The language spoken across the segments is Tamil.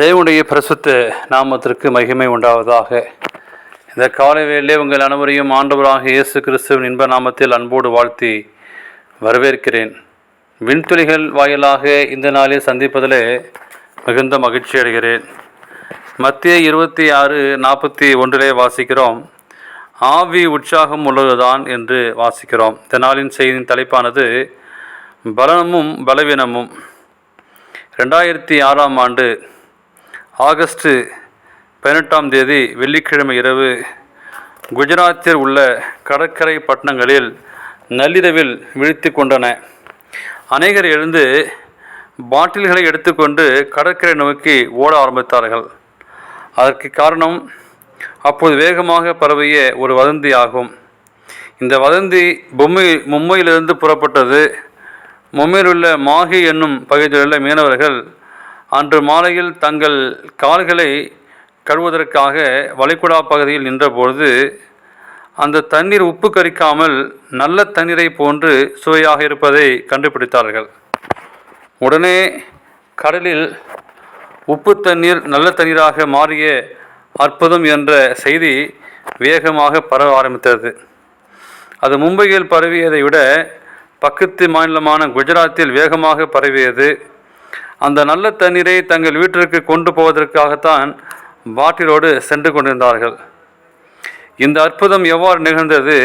தேவனுடைய பிரசுத்த நாமத்திற்கு மகிமை உண்டாவதாக. இந்த காலை வேளையிலே உங்கள் அனைவரையும் ஆண்டவராக இயேசு கிறிஸ்துவின் இன்ப நாமத்தில் அன்போடு வாழ்த்தி வரவேற்கிறேன். விண்துளிகள் வாயிலாக இந்த நாளில் சந்திப்பதிலே மிகுந்த மகிழ்ச்சி அடைகிறேன். மத்திய இருபத்தி ஆறு நாற்பத்தி ஒன்றிலே வாசிக்கிறோம் ஆவி உற்சாகம் உள்ளதுதான் என்று வாசிக்கிறோம். இந்த நாளின் செய்தியின் தலைப்பானது பலனமும் பலவீனமும். ரெண்டாயிரத்தி ஆறாம் ஆண்டு ஆகஸ்ட் பதினெட்டாம் தேதி வெள்ளிக்கிழமை இரவு குஜராத்தில் உள்ள கடற்கரை பட்டணங்களில் நள்ளிரவில் விழித்து கொண்டன. அநேகர் எழுந்து பாட்டில்களை எடுத்துக்கொண்டு கடற்கரை நோக்கி ஓட ஆரம்பித்தார்கள். அதற்கு காரணம் அப்போது வேகமாக பரவிய ஒரு வதந்தி ஆகும். இந்த வதந்தி பொம்மை மும்பையிலிருந்து புறப்பட்டது. மும்பையில் உள்ள மாஹி என்னும் பகுதியில் உள்ள மீனவர்கள் அன்று மாலையில் தங்கள் கால்களை கழுவதற்காக வளைகுடா பகுதியில் நின்றபொழுது அந்த தண்ணீர் உப்பு கரிக்காமல் நல்ல தண்ணீரை போன்று சுவையாக இருப்பதை கண்டுபிடித்தார்கள். உடனே கடலில் உப்பு தண்ணீர் நல்ல தண்ணீராக மாறிய அற்புதம் என்ற செய்தி வேகமாக பரவ ஆரம்பித்தது. அது மும்பையில் பரவியதை விட பக்கத்து மாநிலமான குஜராத்தில் வேகமாக பரவியது அந்த நல்ல தண்ணீரை தங்கள் வீட்டிற்கு கொண்டு போவதற்காகத்தான் பாட்டிலோடு சென்று கொண்டிருந்தார்கள். இந்த அற்புதம் எவ்வாறு நிகழ்ந்தது?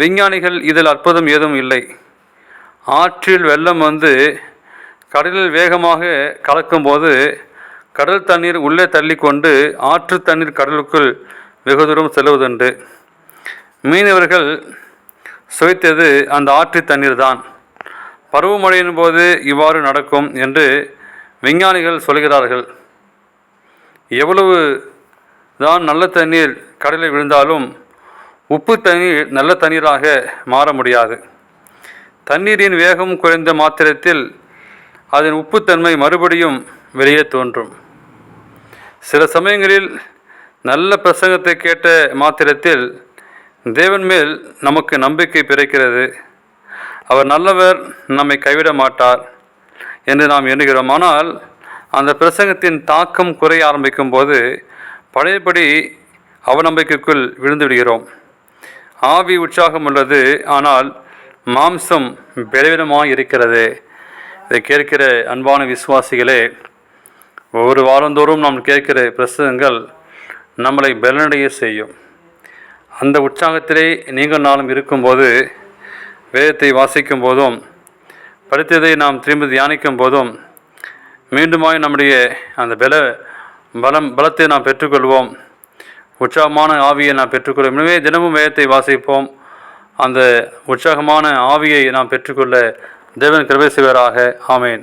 விஞ்ஞானிகள் இதில் அற்புதம் ஏதும் இல்லை. ஆற்றில் வெள்ளம் வந்து கடலில் வேகமாக கலக்கும்போது கடல் தண்ணீர் உள்ளே தள்ளிக்கொண்டு ஆற்று தண்ணீர் கடலுக்குள் வெகு தூரம் செல்வதுண்டு. மீனவர்கள் சுவைத்தது அந்த ஆற்று தண்ணீர் தான் பருவமழையின் போது இவ்வாறு நடக்கும் என்று விஞ்ஞானிகள் சொல்கிறார்கள். எவ்வளவு தான் நல்ல தண்ணீர் கடலில் விழுந்தாலும் உப்பு தண்ணீர் நல்ல தண்ணீராக மாற முடியாது. தண்ணீரின் வேகம் குறைந்த மாத்திரத்தில் அதன் உப்புத்தன்மை மறுபடியும் வெளியே தோன்றும். சில சமயங்களில் நல்ல பிரசங்கத்தை கேட்ட மாத்திரத்தில் தேவன் மேல் நமக்கு நம்பிக்கை பிறக்கிறது. அவர் நல்லவர் நம்மை கைவிட மாட்டார் என்று நாம் எண்ணுகிறோம். ஆனால் அந்த பிரசங்கத்தின் தாக்கம் குறைய ஆரம்பிக்கும் போது பழையபடி அவநம்பிக்கைக்குள் விழுந்து விடுகிறோம். ஆவி உற்சாகம் உள்ளது ஆனால் மாம்சம் பலவீனமாக இருக்கிறது. இதை கேட்கிற அன்பான விசுவாசிகளே ஒவ்வொரு வாரந்தோறும் நாம் கேட்கிற பிரசங்கங்கள் நம்மளை பலனடைய செய்யும். அந்த உற்சாகத்திலே நீங்கள் நாளும் இருக்கும்போது வேதத்தை வாசிக்கும் போதும் படித்ததை நாம் திரும்பி தியானிக்கும் போதும் மீண்டுமாய் நம்முடைய அந்த பல பலம் பலத்தை நாம் பெற்றுக்கொள்வோம். உற்சாகமான ஆவியை நாம் பெற்றுக்கொள்வோம். எனவே தினமும் வேதத்தை வாசிப்போம். அந்த உற்சாகமான ஆவியை நாம் பெற்றுக்கொள்ள தேவன் கிருபை செய்வராக. ஆமேன்.